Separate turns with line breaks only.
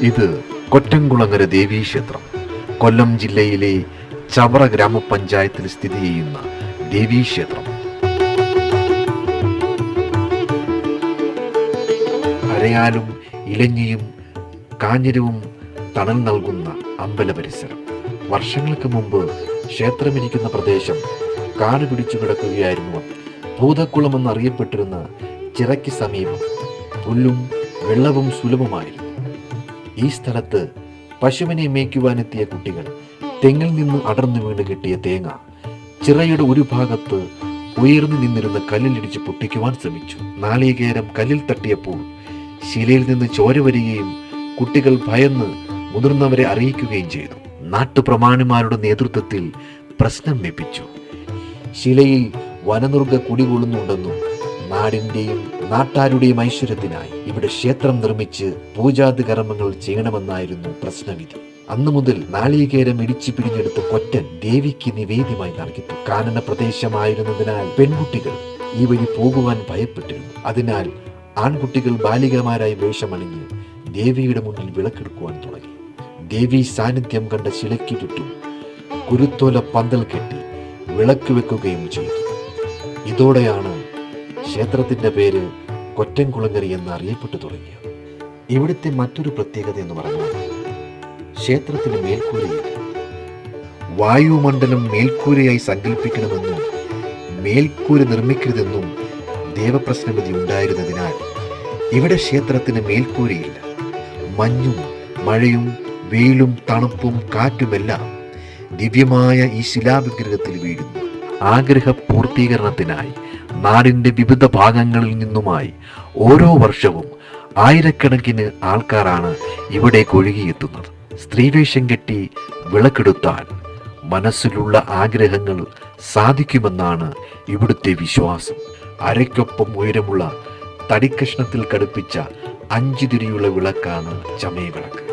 ഇത് കൊറ്റംകുളങ്ങര ദേവീക്ഷേത്രം. കൊല്ലം ജില്ലയിലെ ചവറ ഗ്രാമപഞ്ചായത്തിൽ സ്ഥിതി ചെയ്യുന്ന ദേവീക്ഷേത്രം. അരയാലും ഇലഞ്ഞിയും കാഞ്ഞിരവും തണൽ നൽകുന്ന അമ്പല പരിസരം. വർഷങ്ങൾക്ക് മുമ്പ് ക്ഷേത്രമിരിക്കുന്ന പ്രദേശം കാട് പിടിച്ചു കിടക്കുകയായിരുന്നു ഭൂതക്കുളം എന്നറിയപ്പെട്ടിരുന്ന ചിറയ്ക്ക് സമീപം പുല്ലും വെള്ളവും സുലഭമായിരുന്നു. ഈ സ്ഥലത്ത് പശുവിനെ മേയ്ക്കുവാനെത്തിയ കുട്ടികൾ തെങ്ങിൽ നിന്ന് അടർന്നു വീണ് കിട്ടിയ തേങ്ങ ചിറയുടെ ഒരു ഭാഗത്ത് ഉയർന്നു നിന്നിരുന്ന കല്ലിലിടിച്ച് പൊട്ടിക്കുവാൻ ശ്രമിച്ചു. നാളികേരം കല്ലിൽ തട്ടിയപ്പോൾ ശിലയിൽ നിന്ന് ചോര വരികയും കുട്ടികൾ ഭയന്ന് മുതിർന്നവരെ അറിയിക്കുകയും ചെയ്തു. നാട്ടുപ്രമാണിമാരുടെ നേതൃത്വത്തിൽ പ്രശ്നം വെപ്പിച്ചു ശിലയിൽ വനനുർഗ കുടികൊള്ളുന്നുണ്ടെന്നും നാടിന്റെയും നാട്ടാരുടെയും ഐശ്വര്യത്തിനായി ഇവിടെ ക്ഷേത്രം നിർമ്മിച്ച് പൂജാതി കർമ്മങ്ങൾ ചെയ്യണമെന്നായിരുന്നു പ്രശ്നവിധി. അന്നു മുതൽ നാളികേരം ഇടിച്ചു പിരിഞ്ഞെടുത്ത കൊറ്റൻ ദേവിക്ക് നിവേദ്യമായി നൽകിത്തു കാനന പ്രദേശമായിരുന്നതിനാൽ പെൺകുട്ടികൾ ഈ വഴി പോകുവാൻ ഭയപ്പെട്ടിരുന്നു. അതിനാൽ ആൺകുട്ടികൾ ബാലികമാരായി വേഷമണിഞ്ഞ് ദേവിയുടെ മുന്നിൽ വിളക്കെടുക്കുവാൻ തുടങ്ങി. ദേവി സാന്നിധ്യം കണ്ട ശിലയ്ക്ക് ചുറ്റും കുരുത്തോല പന്തൽ കെട്ടി വിളക്ക് വെക്കുകയും ചെയ്തു. ഇതോടെയാണ് ക്ഷേത്രത്തിന്റെ പേര് കൊറ്റൻകുളങ്ങരി എന്ന് അറിയപ്പെട്ടു തുടങ്ങി. ഇവിടുത്തെ മറ്റൊരു പ്രത്യേകത എന്ന് പറഞ്ഞാൽ ക്ഷേത്രത്തിന് മേൽക്കൂരയില്ല വായുമണ്ഡലം മേൽക്കൂരയായി സങ്കല്പിക്കണമെന്നും മേൽക്കൂര നിർമ്മിക്കരുതെന്നും ദേവപ്രശ്നമതി ഉണ്ടായിരുന്നതിനാൽ ഇവിടെ ക്ഷേത്രത്തിന് മേൽക്കൂരയില്ല. മഞ്ഞും മഴയും വെയിലും തണുപ്പും കാറ്റുമെല്ലാം ദിവ്യമായ ഈ ശിലാവിഗ്രഹത്തിൽ വീഴുന്നു. ആഗ്രഹ പൂർത്തീകരണത്തിനായി നാടിന്റെ വിവിധ ഭാഗങ്ങളിൽ നിന്നുമായി ഓരോ വർഷവും ആയിരക്കണക്കിന് ആൾക്കാരാണ് ഇവിടെ ഒഴുകിയെത്തുന്നത് സ്ത്രീവേഷം കെട്ടി വിളക്കെടുത്താൽ മനസ്സിലുള്ള ആഗ്രഹങ്ങൾ സാധിക്കുമെന്നാണ് ഇവിടുത്തെ വിശ്വാസം. അരയ്ക്കൊപ്പം ഉയരമുള്ള തടിക്കഷ്ണത്തിൽ കടുപ്പിച്ച അഞ്ചു തിരിയുള്ള വിളക്കാണ് ചമയ വിളക്ക്